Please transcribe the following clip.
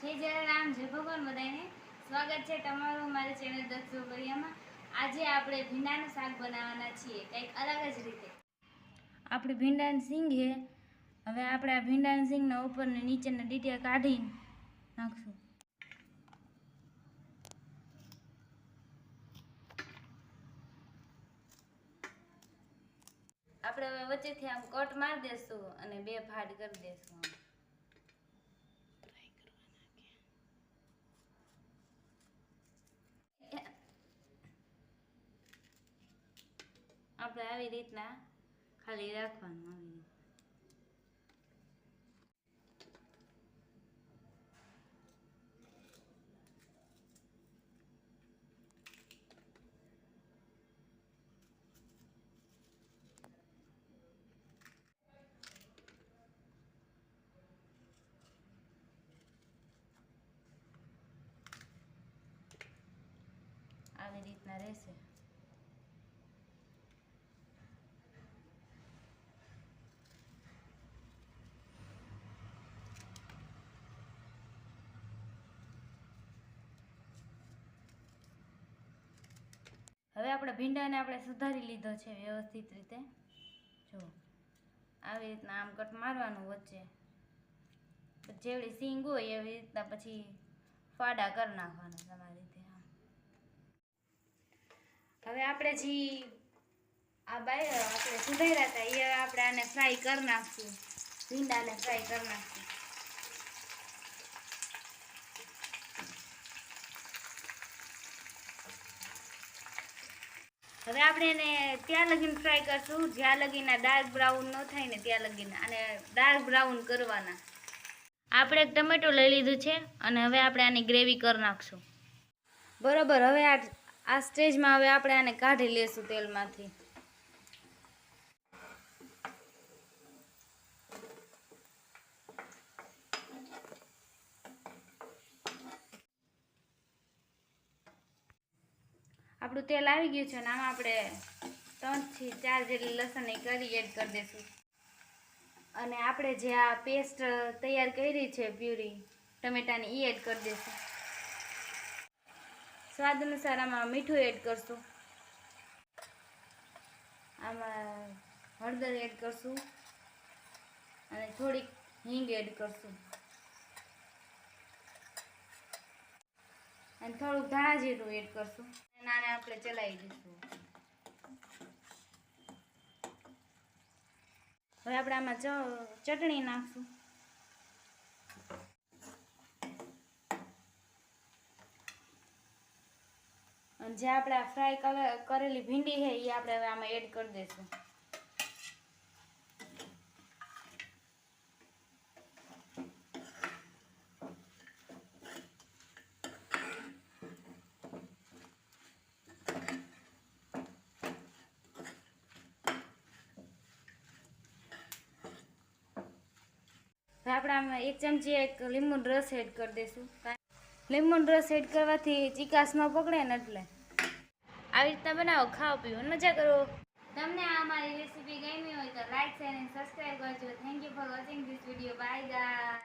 જય જય રામ જય ભગવાન બધાને સ્વાગત છે તમારું મારી ચેનલ દક્ષ આજે આપણે ભીંડાનું શાક બનાવવાના છીએ, કંઈક અલગ જ રીતે. આપણે ભીંડાનું સિંગ છે હવે આપણે આ ભીંડાની સિંગના ઉપરને નીચેના ડીટિયા કાઢી નાખશું. આપણે હવે વચ્ચેથી આમ કટ મારી દેશું અને બે ફાડ કરી દેશું. આપણે આવી રીતના ખાલી રાખવાનું આવી રીતે આવી રીતના રહેશે હવે આપણે ભીંડાને આપણે સુધારી લીધો છે વ્યવસ્થિત રીતે. જો, આવી રીતના આમ કટ મારવાનું વચ્ચે. જેવડી સિંગ હોય એવી રીતના પછી ફાડા કરી નાખવાના તમારી રીતે હવે આપણે જે આ બાય આપણે સુધાર્યા હતા એ આપણે આને ફ્રાય કરી નાખશું. ભીંડાને ફ્રાય કરી નાખશું. હવે આપણે એને ત્યાં લગીને ફ્રાય કરશું. જ્યાં લગીને ડાર્ક બ્રાઉન ન થાય ને ત્યાં લગીને. અને ડાર્ક બ્રાઉન કરવાના. આપણે એક ટમેટો લઈ લીધું છે અને હવે આપણે આની ગ્રેવી કરી નાખશું. બરોબર, હવે આ આ સ્ટેજમાં હવે આપણે આને કાઢી લેશું તેલમાંથી. આપણું તેલ આવી ગયું છે અને આમાં આપણે ત્રણથી ચાર જેટલી એ કરી એડ કરી દઈશું. અને આપણે જે આ પેસ્ટ તૈયાર કરી છે પ્યુરી, ટમેટાની એ એડ કરી દઈશું. સ્વાદ અનુસાર આમાં મીઠું એડ કરશું. આમાં હળદર એડ કરશું. અને થોડીક હિંગ એડ કરશું. અને થોડુંક ધાણા જીરું એડ કરશું. અને આપણે ચલાવી દઈશું. હવે આપણે આમાં ચટણી નાખશું. અને જે આપણે ફ્રાય કર- કરેલી ભીંડી છે એ આપણે હવે આમાં એડ કરી દઈશું. આમાં એક ચમચી એક લીંબુનો રસ એડ કરી દઈશું. લીંબુનો રસ એડ કરવાથી ચિકાસ ન પકડે ને એટલે. આવી રીતના બનાવો, ખાઓ પીવો મજા કરો. તમને આ અમારી રેસીપી ગમી હોય તો લાઈક શેર અને સબસ્ક્રાઈબ કરજો. Thank you for watching this video bye guy